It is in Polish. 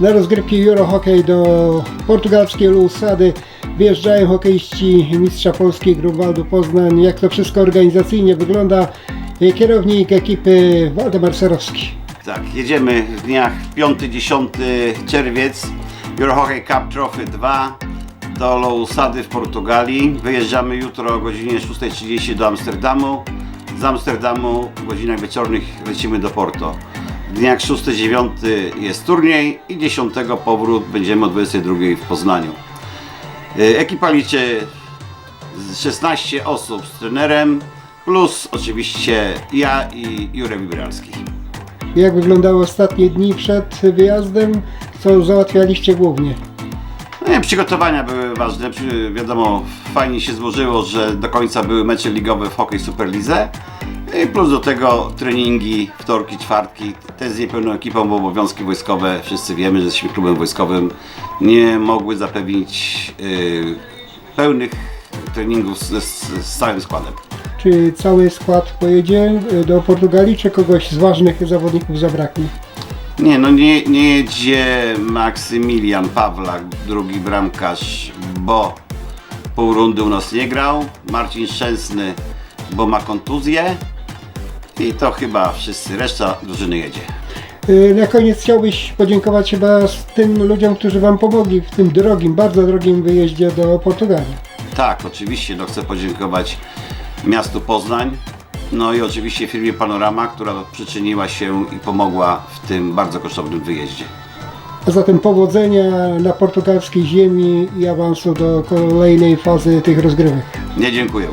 Na rozgrywki Eurohockey do portugalskiej Lusady wjeżdżają hokeiści mistrza Polski Grunwaldu Poznań. Jak to wszystko organizacyjnie wygląda? Kierownik ekipy Waldemar Serowski. Tak, jedziemy w dniach 5-10 czerwiec. Eurohockey Cup Trophy 2 do Lousady w Portugalii. Wyjeżdżamy jutro o godzinie 6.30 do Amsterdamu. Z Amsterdamu w godzinach wieczornych lecimy do Porto. W dniach 6-9 jest turniej i 10 powrót będziemy o 22 w Poznaniu. Y, Ekipa liczy z 16 osób z trenerem, plus oczywiście ja i Jurek Wybieralski. Jak wyglądały ostatnie dni przed wyjazdem? Co załatwialiście głównie? No nie, przygotowania były ważne. Wiadomo, fajnie się złożyło, że do końca były mecze ligowe w hokej Superlidze. I plus do tego treningi, wtorki, czwartki. Te z niepełną ekipą, bo obowiązki wojskowe, wszyscy wiemy, że jesteśmy klubem wojskowym, nie mogły zapewnić y, pełnych treningów z, z, z całym składem. Czy cały skład pojedzie y, do Portugalii, czy kogoś z ważnych zawodników zabraknie? Nie, no nie, nie jedzie Maksymilian Pawlak, drugi bramkarz, bo pół rundy u nas nie grał. Marcin Szczęsny, bo ma kontuzję. I to chyba wszyscy, reszta drużyny jedzie. Y, Na koniec chciałbyś podziękować chyba tym ludziom, którzy Wam pomogli w tym drogim, bardzo drogim wyjeździe do Portugalii. Tak, oczywiście, no chcę podziękować miastu Poznań, no i oczywiście firmie Panorama, która przyczyniła się i pomogła w tym bardzo kosztownym wyjeździe. A zatem powodzenia na portugalskiej ziemi i awansu do kolejnej fazy tych rozgrywek. Nie dziękuję.